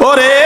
ওরে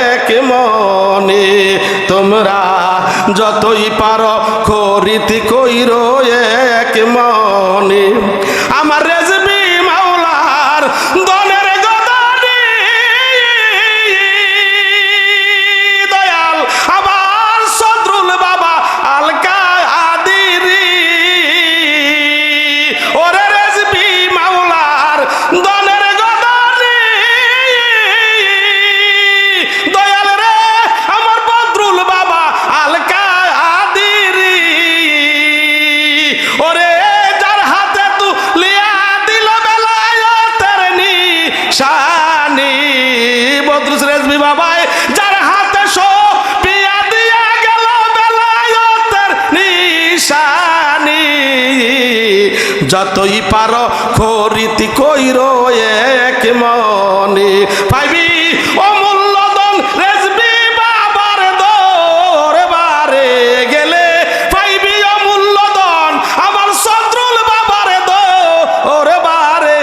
যতই পারো খরিত কইরো এক মনে রেজবি বাবাই, যার হাতে সো পিয়া দিয়া গেল বেলায়তের নিশানি। যতই পারো করিতি কইর এক মনে। পাইবি অমূল্য দন রেজবি বাবার দর বারে গেলে, পাইবি অমূল্য দন আমার শত্রুল বাবার দর বারে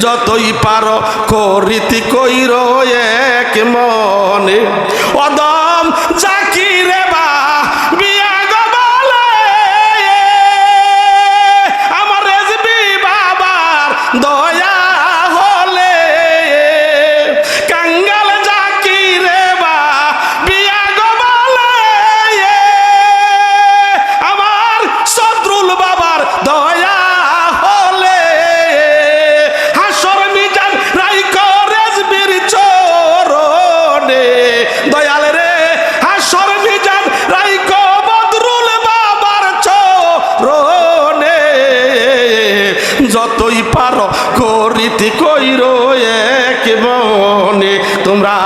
যতই পারো করিতি কই এক মনে। অদম জাকিরে যতই পারো করিতে কইর এক মনে। তোমরা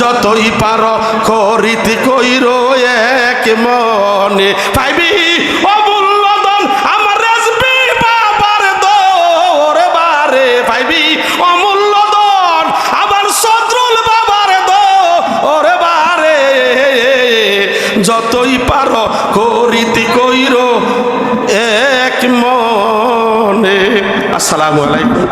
যতই পারো করিতে কইর এক মনে। পাইবি অমূল্য দন আমার রেজবি বাবার দর বারে পাইবি অমূল্য দন আবার শত্রুল বাবার দর বারে যতই পারো করিতে কইর এক মনে আসসালামু আলাইকুম।